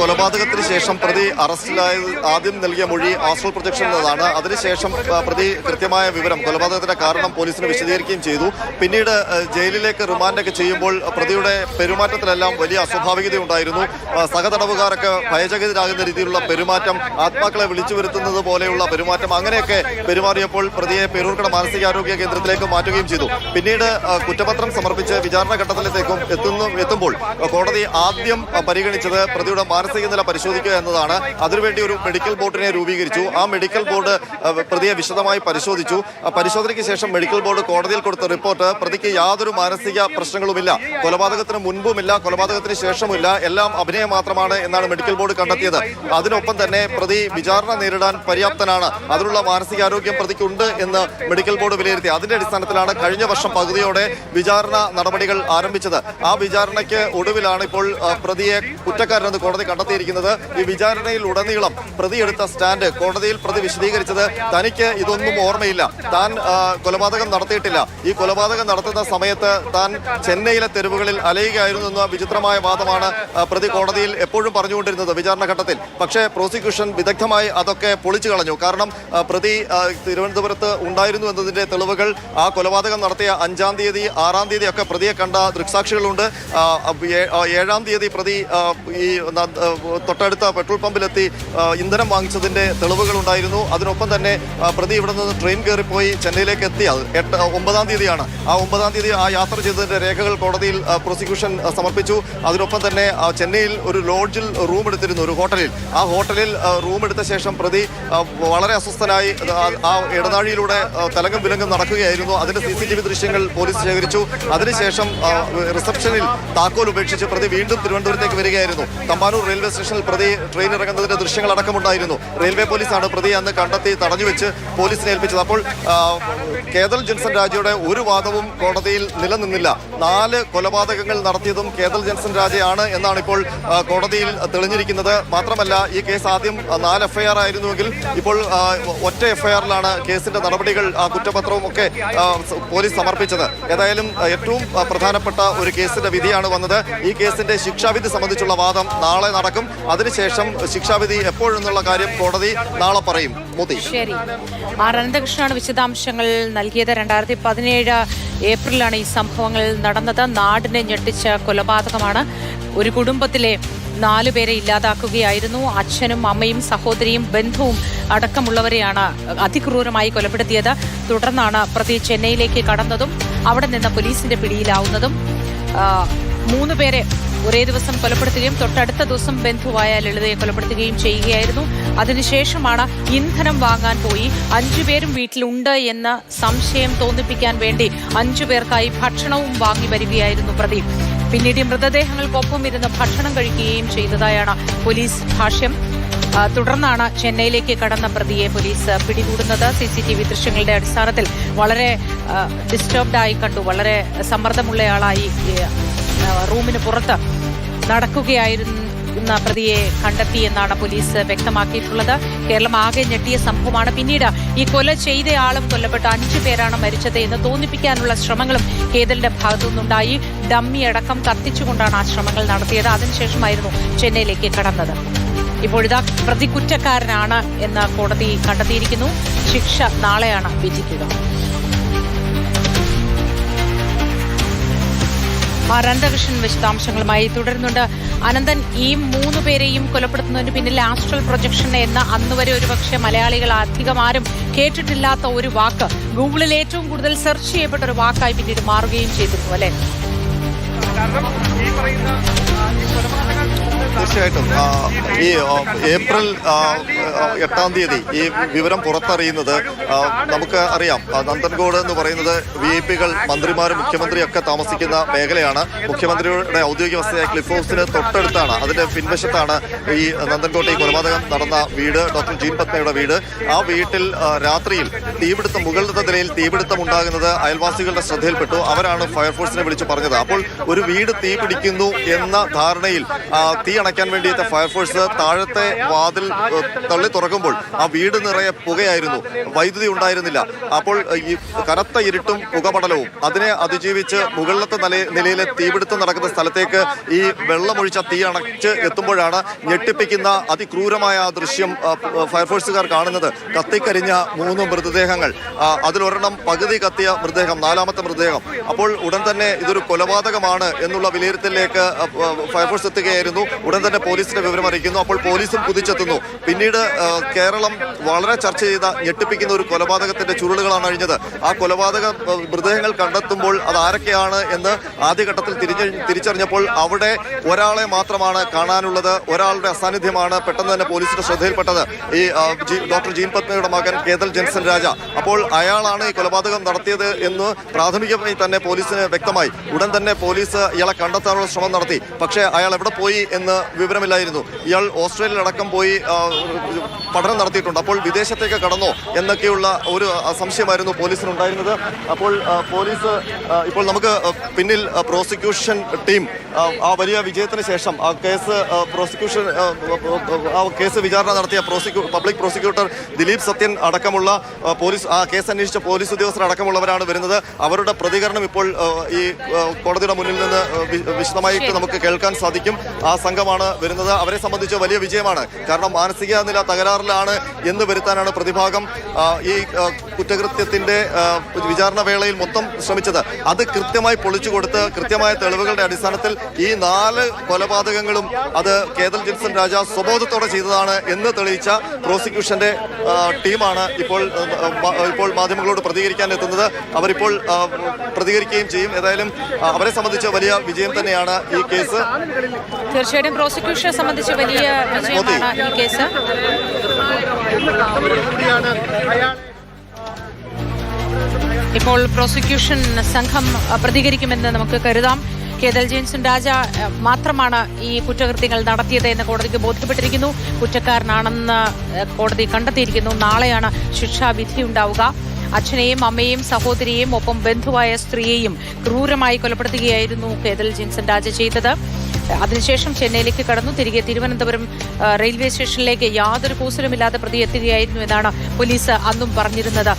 കൊലപാതകത്തിന് ശേഷം പ്രതി അറസ്റ്റിലായത് ആദ്യം നൽകിയ മൊഴി ആസ്ട്രൽ പ്രൊജക്ഷൻ എന്നതാണ്. അതിനുശേഷം പ്രതി കൃത്യമായ വിവരം കൊലപാതകത്തിന്റെ കാരണം പോലീസിന് വിശദീകരിക്കുകയും ചെയ്തു. പിന്നീട് ജയിലിലേക്ക് റിമാൻഡൊക്കെ ചെയ്യുമ്പോൾ പ്രതിയുടെ പെരുമാറ്റത്തിലെല്ലാം വലിയ അസ്വാഭാവികത ഉണ്ടായിരുന്നു സഹതടവുകാരൊക്കെ ഭയചകിതരാകുന്ന രീതിയിലുള്ള പെരുമാറ്റം ആത്മാക്കളെ വിളിച്ചു വരുത്തുന്നത് പോലെയുള്ള പെരുമാറ്റം അങ്ങനെയൊക്കെ പെരുമാറിയപ്പോൾ പ്രതിയെ പേരൂർക്കട മാനസികാരോഗ്യ കേന്ദ്രത്തിലേക്ക് മാറ്റുകയും ചെയ്തു. പിന്നീട് കുറ്റപത്രം സമർപ്പിച്ച് വിചാരണ ഘട്ടത്തിലേക്കും എത്തുന്നു എത്തുമ്പോൾ കോടതി ആദ്യം പരിഗണിച്ചത് പ്രതിയുടെ മാനസിക നില പരിശോധിക്കുക എന്നതാണ്. അതിനുവേണ്ടി ഒരു മെഡിക്കൽ ബോർഡിനെ രൂപീകരിച്ചു. ആ മെഡിക്കൽ ബോർഡ് പ്രതിയെ വിശദമായി പരിശോധിച്ചു. പരിശോധനയ്ക്ക് ശേഷം മെഡിക്കൽ ബോർഡ് കോടതിയിൽ കൊടുത്ത റിപ്പോർട്ട് പ്രതിക്ക് യാതൊരു മാനസിക പ്രശ്നങ്ങളുമില്ല. കൊലപാതകത്തിന് മുൻപുമില്ല കൊലപാതകത്തിന് ശേഷമില്ല എല്ലാം അഭിനയം മാത്രമാണ് എന്നാണ് മെഡിക്കൽ ബോർഡ് കണ്ടെത്തിയത്. അതിനൊപ്പം തന്നെ പ്രതി വിചാരണ നേരിടാൻ പര്യാപ്തനാണ്. അതിനുള്ള മാനസികാരോഗ്യം പ്രതിക്കുണ്ട് എന്ന് മെഡിക്കൽ ബോർഡ് വിലയിരുത്തി. അതിന്റെ അടിസ്ഥാനത്തിലാണ് കഴിഞ്ഞ വർഷം പകുതിയോടെ വിചാരണ നടപടികൾ ആരംഭിച്ചത്. ആ വിചാരണയ്ക്ക് ഒടുവിലാണ് ഇപ്പോൾ പ്രതിയെ കുറ്റക്കാരനെന്ന് കോടതി കണ്ടെത്തിയിരിക്കുന്നത് ഈ വിചാരണയിൽ ഉടനീളം പ്രതി എടുത്ത സ്റ്റാൻഡ് കോടതിയിൽ പ്രതി വിശദീകരിച്ചത് തനിക്ക് ഇതൊന്നും ഓർമ്മയില്ല. താൻ കൊലപാതകം നടത്തിയിട്ടില്ല. ഈ കൊലപാതകം നടത്തുന്ന സമയത്ത് താൻ ചെന്നൈയിലെ തെരുവുകളിൽ അലയുകയായിരുന്നു എന്ന വിചിത്രമായ വാദമാണ് പ്രതി കോടതിയിൽ എപ്പോഴും പറഞ്ഞുകൊണ്ടിരുന്നത് വിചാരണ ഘട്ടത്തിൽ. പക്ഷേ പ്രോസിക്യൂഷൻ വിദഗ്ധമായി അതൊക്കെ പൊളിച്ചു കളഞ്ഞു. കാരണം പ്രതി തിരുവനന്തപുരത്ത് ഉണ്ടായിരുന്നു എന്നതിന്റെ തെളിവുകൾ ആ കൊലപാതകം നടത്തിയ അഞ്ചാം തീയതി ആറാം തീയതി ഒക്കെ പ്രതിയെ കണ്ട ദൃക്സാക്ഷികളുണ്ട്. ഏഴാം തീയതി പ്രതി ഈ തൊട്ടടുത്ത പെട്രോൾ പമ്പിലെത്തി ഇന്ധനം വാങ്ങിച്ചതിന്റെ തെളിവുകൾ ഉണ്ടായിരുന്നു അതിനൊപ്പം തന്നെ പ്രതി ഇവിടെ നിന്ന് ട്രെയിൻ കയറിപ്പോയി ചെന്നൈയിലേക്ക് എത്തി. അത് എട്ട് ഒമ്പതാം തീയതിയാണ്. ആ ഒമ്പതാം തീയതി ആ യാത്ര ചെയ്തതിന്റെ രേഖകൾ കോടതിയിൽ പ്രോസിക്യൂഷൻ സമർപ്പിച്ചു. അതിനൊപ്പം തന്നെ ചെന്നൈയിൽ ഒരു ലോഡ്ജിൽ റൂം എടുത്തിരുന്നു ഒരു ഹോട്ടലിൽ. ആ ഹോട്ടലിൽ റൂം എടുത്ത ശേഷം പ്രതി വളരെ അസ്വസ്ഥനായി ആ, ഇടനാഴിയിലൂടെ തലങ്ങും വിലങ്ങും നടക്കുകയായിരുന്നു. അതിന്റെ സി സി ടി വി ദൃശ്യങ്ങൾ പോലീസ് ശേഖരിച്ചു. അതിനുശേഷം റിസപ്ഷനിൽ താക്കോൽ ഉപേക്ഷിച്ച് പ്രതി വീണ്ടും തിരുവനന്തപുരത്തേക്ക് വരികയായിരുന്നു. തമ്പാനൂർ റെയിൽവേ സ്റ്റേഷനിൽ പ്രതി ട്രെയിൻ ഇറങ്ങുന്നതിന്റെ ദൃശ്യങ്ങൾ അടക്കമുണ്ടായിരുന്നു. റെയിൽവേ പോലീസാണ് പ്രതി അന്ന് കണ്ടെത്തി തടഞ്ഞു വെച്ച് പോലീസിനെ ഏൽപ്പിച്ചത്. അപ്പോൾ കേതൽ ജെൻസൺ രാജയുടെ ഒരു വാദവും കോടതിയിൽ നിലനിന്നില്ല. നാല് കൊലപാതകങ്ങൾ നടത്തിയതും കേതൽ ജെൻസൺ രാജയാണ് എന്നാണ് ഇപ്പോൾ കോടതിയിൽ തെളിഞ്ഞിരിക്കുന്നത്. മാത്രമല്ല ഈ കേസ് ആദ്യം നാല് എഫ്ഐആർ ആയിരുന്നുവെങ്കിൽ ഇപ്പോൾ ഒറ്റ എഫ്ഐആറിലാണ് കേസിന്റെ നടപടികൾ കുറ്റപത്രവും ഒക്കെ പോലീസ് സമർപ്പിച്ചത്. ഏതായാലും ഏറ്റവും പ്രധാനപ്പെട്ട ഒരു കേസിന്റെ വിധിയാണ് വന്നത്. ഈ കേസിന്റെ ശിക്ഷാവിധി സംബന്ധിച്ചുള്ള വാദം നാളെ നടക്കും. അതിനുശേഷം ശിക്ഷാവിധി എപ്പോഴെന്നുള്ള കാര്യം കോടതി നാളെ പറയും. മോദി. ശരി. അനന്തകൃഷ്ണനാണ് വിശദാംശങ്ങൾ നൽകിയത്. രണ്ടായിരത്തി പതിനേഴ് ഏപ്രിലാണ് ഈ സംഭവങ്ങൾ നടന്നത്. നാടിനെ ഞെട്ടിച്ച കൊലപാതകമാണ്. ഒരു കുടുംബത്തിലെ നാലു പേരെ ഇല്ലാതാക്കുകയായിരുന്നു. അച്ഛനും അമ്മയും സഹോദരിയും ബന്ധുവും അടക്കമുള്ളവരെയാണ് അതിക്രൂരമായി കൊലപ്പെടുത്തിയത്. തുടർന്നാണ് പ്രതി ചെന്നൈയിലേക്ക് കടന്നതും അവിടെ നിന്ന് പോലീസിന്റെ പിടിയിലാവുന്നതും. മൂന്ന് പേരെ ഒരേ ദിവസം കൊലപ്പെടുത്തുകയും തൊട്ടടുത്ത ദിവസം ബന്ധുവായ ലളിതയെ കൊലപ്പെടുത്തുകയും ചെയ്യുകയായിരുന്നു. അതിനുശേഷമാണ് ഇന്ധനം വാങ്ങാൻ പോയി. അഞ്ചുപേരും വീട്ടിലുണ്ട് എന്ന സംശയം തോന്നിപ്പിക്കാൻ വേണ്ടി അഞ്ചു പേർക്കായി ഭക്ഷണവും വാങ്ങി വരികയായിരുന്നു പ്രതി പിന്നീട് മൃതദേഹങ്ങൾക്കൊപ്പം ഇരുന്ന് ഭക്ഷണം കഴിക്കുകയും ചെയ്തതായാണ് പോലീസ് ഭാഷ്യം. തുടർന്നാണ് ചെന്നൈയിലേക്ക് കടന്ന പ്രതിയെ പോലീസ് പിടികൂടുന്നത്. സി സി ടി വി ദൃശ്യങ്ങളുടെ അടിസ്ഥാനത്തിൽ വളരെ ഡിസ്റ്റർബ്ഡായി കണ്ടു. വളരെ സമ്മർദ്ദമുള്ളയാളായി റൂമിന് പുറത്ത് നടക്കുകയായിരുന്ന പ്രതിയെ കണ്ടെത്തിയെന്നാണ് പോലീസ് വ്യക്തമാക്കിയിട്ടുള്ളത്. കേരളം ആകെ ഞെട്ടിയ സംഭവമാണ്. പിന്നീട് ഈ കൊല ചെയ്തയാളും കൊല്ലപ്പെട്ട അഞ്ചു പേരാണ് മരിച്ചത് എന്ന് തോന്നിപ്പിക്കാനുള്ള ശ്രമങ്ങളും കേതലിന്റെ ഭാഗത്തു നിന്നുണ്ടായി ഡമ്മി അടക്കം കത്തിച്ചുകൊണ്ടാണ് ആ ശ്രമങ്ങൾ നടത്തിയത്. അതിനുശേഷമായിരുന്നു ചെന്നൈയിലേക്ക് കടന്നത്. ഇപ്പോഴിതാ പ്രതി കുറ്റക്കാരനാണ് എന്ന് കോടതി കണ്ടെത്തിയിരിക്കുന്നു. ശിക്ഷ നാളെയാണ് വിധിക്കുക. ആർ അനന്തകൃഷ്ണൻ വിശദാംശങ്ങളുമായി തുടരുന്നുണ്ട്. അനന്തൻ ഈ മൂന്ന് പേരെയും കൊലപ്പെടുത്തുന്നതിന് പിന്നിൽ ആസ്ട്രൽ പ്രൊജക്ഷൻ എന്ന അന്ന് വരെ ഒരുപക്ഷെ മലയാളികൾ അധികം ആരും കേട്ടിട്ടില്ലാത്ത ഒരു വാക്ക്. ഗൂഗിളിൽ ഏറ്റവും കൂടുതൽ സെർച്ച് ചെയ്യപ്പെട്ട ഒരു വാക്കായി പിന്നീട് മാറുകയും ചെയ്തിരുന്നു അല്ലെ? തീർച്ചയായിട്ടും. ഈ ഏപ്രിൽ എട്ടാം തീയതി ഈ വിവരം പുറത്തറിയുന്നത് നമുക്ക് അറിയാം. നന്ദൻഗോഡ് എന്ന് പറയുന്നത് വി ഐ പികൾ മന്ത്രിമാരും മുഖ്യമന്ത്രിയും ഒക്കെ താമസിക്കുന്ന മേഖലയാണ്. മുഖ്യമന്ത്രിയുടെ ഔദ്യോഗിക വസതിയായ ക്ലിഫ് ഹൗസിന് തൊട്ടടുത്താണ്. അതിന്റെ പിൻവശത്താണ് ഈ നന്ദൻകോട്ടെ കൊലപാതകം നടന്ന വീട് ഡോക്ടർ ജീൻ പത്മയുടെ വീട്. ആ വീട്ടിൽ രാത്രിയിൽ തീപിടുത്തം മുകളിലത്തെ നിലയിൽ തീപിടുത്തം ഉണ്ടാകുന്നത് അയൽവാസികളുടെ ശ്രദ്ധയിൽപ്പെട്ടു. അവരാണ് ഫയർഫോഴ്സിനെ വിളിച്ചു പറഞ്ഞത്. അപ്പോൾ ഒരു വീട് തീ പിടിക്കുന്നു എന്ന ധാരണയിൽ തീ അണയ്ക്കാൻ വേണ്ടിയിട്ട് ഫയർഫോഴ്സ് താഴത്തെ വാതിൽ തള്ളി തുറക്കുമ്പോൾ ആ വീട് നിറയെ പുകയായിരുന്നു. വൈദ്യുതി ഉണ്ടായിരുന്നില്ല. അപ്പോൾ ഈ കനത്ത ഇരുട്ടും പുകപടലവും അതിനെ അതിജീവിച്ച് മുകളിലത്തെ നില നിലയിലെ തീപിടുത്തം നടക്കുന്ന സ്ഥലത്തേക്ക് ഈ വെള്ളമൊഴിച്ച തീ അണച്ച് എത്തുമ്പോഴാണ് ഞെട്ടിപ്പിക്കുന്ന അതിക്രൂരമായ ആ ദൃശ്യം ഫയർഫോഴ്സുകാർ കാണുന്നത്. കത്തിക്കരിഞ്ഞ മൂന്ന് മൃതദേഹങ്ങൾ. അതിലൊരെണ്ണം പകുതി കത്തിയ മൃതദേഹം നാലാമത്തെ മൃതദേഹം. അപ്പോൾ ഉടൻ തന്നെ ഇതൊരു കൊലപാതകമാണ് എന്നുള്ള വിലയിരുത്തലിലേക്ക് ഫയർഫോഴ്സ് എത്തുകയായിരുന്നു. ഉടൻ തന്നെ പോലീസിന്റെ വിവരം അറിയിക്കുന്നു. അപ്പോൾ പോലീസും കുതിച്ചെത്തുന്നു. പിന്നീട് കേരളം വളരെ ചർച്ച ചെയ്ത ഞെട്ടിപ്പിക്കുന്ന ഒരു കൊലപാതകത്തിന്റെ ചുരുളുകളാണ് അഴിഞ്ഞത്. ആ കൊലപാതക മൃതദേഹങ്ങൾ കണ്ടെത്തുമ്പോൾ അത് ആരൊക്കെയാണ് എന്ന് ആദ്യഘട്ടത്തിൽ തിരിഞ്ഞ് തിരിച്ചറിഞ്ഞപ്പോൾ അവിടെ ഒരാളെ മാത്രമാണ് കാണാനുള്ളത്. ഒരാളുടെ അസാന്നിധ്യമാണ് പെട്ടെന്ന് തന്നെ പോലീസിന്റെ ശ്രദ്ധയിൽപ്പെട്ടത്. ഈ ഡോക്ടർ ജീൻ പത്മയുടെ മകൻ കേതൽ ജെൻസൺ രാജ. അപ്പോൾ അയാളാണ് ഈ കൊലപാതകം നടത്തിയത് എന്ന് പ്രാഥമികമായി തന്നെ പോലീസിന് വ്യക്തമായി. ഉടൻ തന്നെ പോലീസ് ഇയാളെ കണ്ടെത്താനുള്ള ശ്രമം നടത്തി. പക്ഷേ അയാൾ എവിടെ പോയി എന്ന് വിവരമില്ലായിരുന്നു. ഇയാൾ ഓസ്ട്രേലിയയിലടക്കം പോയി പഠനം നടത്തിയിട്ടുണ്ട്. അപ്പോൾ വിദേശത്തേക്ക് കടന്നോ എന്നൊക്കെയുള്ള ഒരു സംശയമായിരുന്നു പോലീസിനുണ്ടായിരുന്നത്. അപ്പോൾ പോലീസ് ഇപ്പോൾ നമുക്ക് പിന്നിൽ പ്രോസിക്യൂഷൻ ടീം ആ, വലിയ വിജയത്തിന് ശേഷം ആ കേസ് പ്രോസിക്യൂഷൻ ആ കേസ് വിചാരണ നടത്തിയ പ്രോസിക്യൂ പബ്ലിക് പ്രോസിക്യൂട്ടർ ദിലീപ് സത്യൻ അടക്കമുള്ള പോലീസ് ആ കേസ് അന്വേഷിച്ച പോലീസ് ഉദ്യോഗസ്ഥർ അടക്കമുള്ളവരാണ് വരുന്നത്. അവരുടെ പ്രതികരണം ഇപ്പോൾ ഈ കോടതിയുടെ മുന്നിൽ നിന്ന് വിശദമായിട്ട് നമുക്ക് കേൾക്കാൻ സാധിക്കും. ആ സംഘമാണ് വരുന്നത്. അവരെ സംബന്ധിച്ച് വലിയ വിജയമാണ്. കാരണം മാനസിക നില തകരാറിലാണ് എന്ന് വരുത്താനാണ് പ്രതിഭാഗം. ഈ കുറ്റകൃത്യത്തിന്റെ വിചാരണ വേളയിൽ മൊത്തം ശ്രമിച്ചത്. അത് കൃത്യമായി പൊളിച്ചു കൊടുത്ത് കൃത്യമായ തെളിവുകളുടെ അടിസ്ഥാനത്തിൽ ഈ നാല് കൊലപാതകങ്ങളും അത് കേതൽ ജിൻസൺ രാജ സ്വബോധത്തോടെ ചെയ്തതാണ് എന്ന് തെളിയിച്ച പ്രോസിക്യൂഷന്റെ ടീമാണ് ഇപ്പോൾ ഇപ്പോൾ മാധ്യമങ്ങളോട് പ്രതികരിക്കാൻ എത്തുന്നത്. അവരിപ്പോൾ പ്രതികരിക്കുകയും ചെയ്യും. ഏതായാലും അവരെ സംബന്ധിച്ച് വലിയ വിജയം തന്നെയാണ് ഈ കേസ്. തീർച്ചയായിട്ടും പ്രോസിക്യൂഷനെ സംബന്ധിച്ച് വലിയ വിജയമാണ് ഈ കേസ്. ഇപ്പോൾ പ്രോസിക്യൂഷൻ സംഘം പ്രതികരിക്കുമെന്ന് നമുക്ക് കരുതാം. കേതൽ ജെയിൻസൺ രാജ മാത്രമാണ് ഈ കുറ്റകൃത്യങ്ങൾ നടത്തിയത് എന്ന് കോടതിക്ക് ബോധ്യപ്പെട്ടിരിക്കുന്നു. കുറ്റക്കാരനാണെന്ന് കോടതി കണ്ടെത്തിയിരിക്കുന്നു. നാളെയാണ് ശിക്ഷാവിധി ഉണ്ടാവുക. അച്ഛനെയും അമ്മയെയും സഹോദരിയെയും ഒപ്പം ബന്ധുവായ സ്ത്രീയെയും ക്രൂരമായി കൊലപ്പെടുത്തുകയായിരുന്നു കേതൽ ജിൻസൺ രാജ ചെയ്തത്. അതിനുശേഷം ചെന്നൈയിലേക്ക് കടന്നു. തിരികെ തിരുവനന്തപുരം റെയിൽവേ സ്റ്റേഷനിലേക്ക് യാതൊരു കൂസലുമില്ലാതെ പ്രതി എത്തുകയായിരുന്നു എന്നാണ് പോലീസ് അന്നും പറഞ്ഞിരുന്നത്.